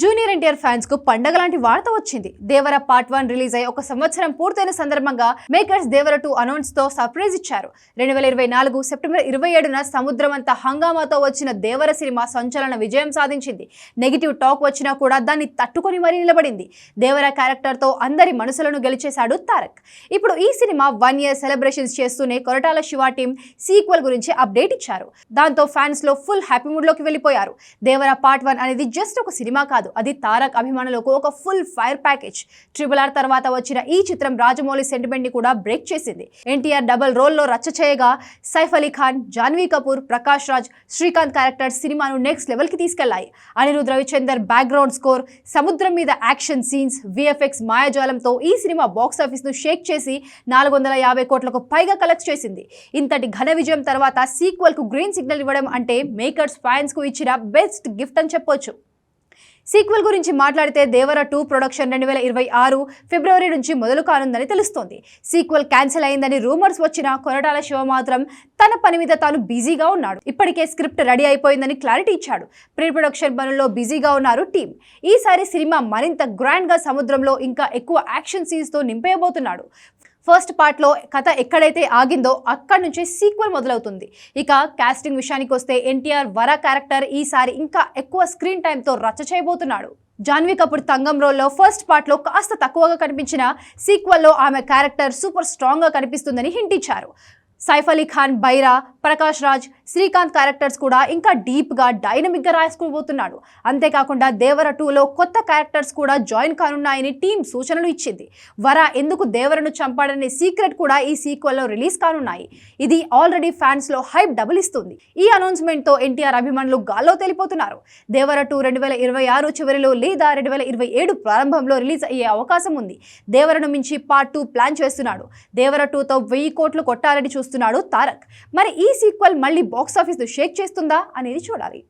Junior NTR ఫ్యాన్స్కు పండగ లాంటి వార్త వచ్చింది. దేవర పార్ట్ వన్ రిలీజ్ అయ్యి ఒక సంవత్సరం పూర్తయిన సందర్భంగా మేకర్స్ దేవర టూ అనౌన్స్తో సర్ప్రైజ్ ఇచ్చారు. రెండు వేల ఇరవై నాలుగు సెప్టెంబర్ ఇరవై ఏడున సముద్రమంతా హంగామాతో వచ్చిన దేవర సినిమా సంచలన విజయం సాధించింది. నెగిటివ్ టాక్ వచ్చినా కూడా దాన్ని తట్టుకొని మరీ నిలబడింది. దేవర క్యారెక్టర్తో అందరి మనసులను గెలిచేశాడు తారక్. ఇప్పుడు ఈ సినిమా వన్ ఇయర్ సెలబ్రేషన్స్ చేస్తూనే కొరటాల శివ టీం సీక్వెల్ గురించి అప్డేట్ ఇచ్చారు. దాంతో ఫ్యాన్స్లో ఫుల్ హ్యాపీ మూడ్లోకి వెళ్ళిపోయారు. దేవర పార్ట్ వన్ అనేది జస్ట్ ఒక సినిమా కాదు. అది తారక్ అభిమానులకు ఒక full fire package. Triple R తర్వాత వచ్చిన ఈ చిత్రం రాజమౌళి సెంటిమెంట్ని కూడా బ్రేక్ చేసింది. ఎన్టీఆర్ డబుల్ రోల్లో రచ్చ చేయగా సైఫ్ అలీ ఖాన్ జాన్వీ కపూర్ ప్రకాష్ రాజ్ శ్రీకాంత్ క్యారెక్టర్ సినిమాను నెక్స్ట్ లెవెల్కి తీసుకెళ్ళాయి. అనిరుద్ రవిచందర్ బ్యాక్గ్రౌండ్ స్కోర్ సముద్రం మీద యాక్షన్ సీన్స్ విఎఫ్ఎక్స్ మాయాజాలంతో ఈ సినిమా బాక్స్ ఆఫీస్ను షేక్ చేసి నాలుగు వందల యాభై కోట్లకు పైగా కలెక్ట్ చేసింది. ఇంతటి ఘన విజయం తర్వాత సీక్వల్కు గ్రీన్ సిగ్నల్ ఇవ్వడం అంటే మేకర్స్ ఫ్యాన్స్కు ఇచ్చిన బెస్ట్ గిఫ్ట్ అని చెప్పొచ్చు. సీక్వెల్ గురించి మాట్లాడితే దేవర టూ ప్రొడక్షన్ రెండు వేల ఇరవై ఆరు ఫిబ్రవరి నుంచి మొదలు కానుందని తెలుస్తోంది. సీక్వెల్ క్యాన్సిల్ అయిందని రూమర్స్ వచ్చిన కొరటాల శివ మాత్రం తన పని మీద తాను బిజీగా ఉన్నాడు. ఇప్పటికే స్క్రిప్ట్ రెడీ అయిపోయిందని క్లారిటీ ఇచ్చాడు. ప్రీ ప్రొడక్షన్ పనుల్లో బిజీగా ఉన్నారు టీం ఈసారి సినిమా మరింత గ్రాండ్గా సముద్రంలో ఇంకా ఎక్కువ యాక్షన్ సీన్స్తో నింపేయబోతున్నాడు. ఫస్ట్ పార్ట్లో కథ ఎక్కడైతే ఆగిందో అక్కడి నుంచి సీక్వెల్ మొదలవుతుంది. ఇక కాస్టింగ్ విషయానికి వస్తే ఎన్టీఆర్ వర క్యారెక్టర్ ఈసారి ఇంకా ఎక్కువ స్క్రీన్ టైంతో రచ్చ చేయబోతున్నాడు. జాన్వీ కపూర్ తంగం రోల్లో ఫస్ట్ పార్ట్లో కాస్త తక్కువగా కనిపించిన సీక్వెల్లో ఆమె క్యారెక్టర్ సూపర్ స్ట్రాంగ్గా కనిపిస్తుందని హింట్ ఇచ్చారు. సైఫ్ అలీ ఖాన్ బైరా ప్రకాష్ రాజ్ శ్రీకాంత్ క్యారెక్టర్స్ కూడా ఇంకా డీప్గా డైనమిక్గా రాసుకోబోతున్నాడు అంతేకాకుండా దేవర టూలో కొత్త క్యారెక్టర్స్ కూడా జాయిన్ కానున్నాయని టీం సూచనలు ఇచ్చింది. వర ఎందుకు దేవరను చంపాడనే సీక్రెట్ కూడా ఈ సీక్వెల్లో రిలీజ్ కానున్నాయి. ఇది ఆల్రెడీ ఫ్యాన్స్లో హైప్ డబుల్ ఇస్తుంది. ఈ అనౌన్స్మెంట్తో ఎన్టీఆర్ అభిమానులు గాల్లో తెలిపోతున్నారు. దేవర టూ రెండు వేల ఇరవై ఆరు చివరిలో లేదా రెండు వేల ఇరవై ఏడు ప్రారంభంలో రిలీజ్ అయ్యే అవకాశం ఉంది. దేవరను మించి పార్ట్ టూ ప్లాన్ చేస్తున్నాడు. దేవర టూతో వెయ్యి కోట్లు కొట్టాలని చూస్తున్నాడు తారక్. మరి ఈ సీక్వెల్ మళ్ళీ బాక్స్ ఆఫీస్ షేక్ చేస్తుందా అనేది చూడాలి.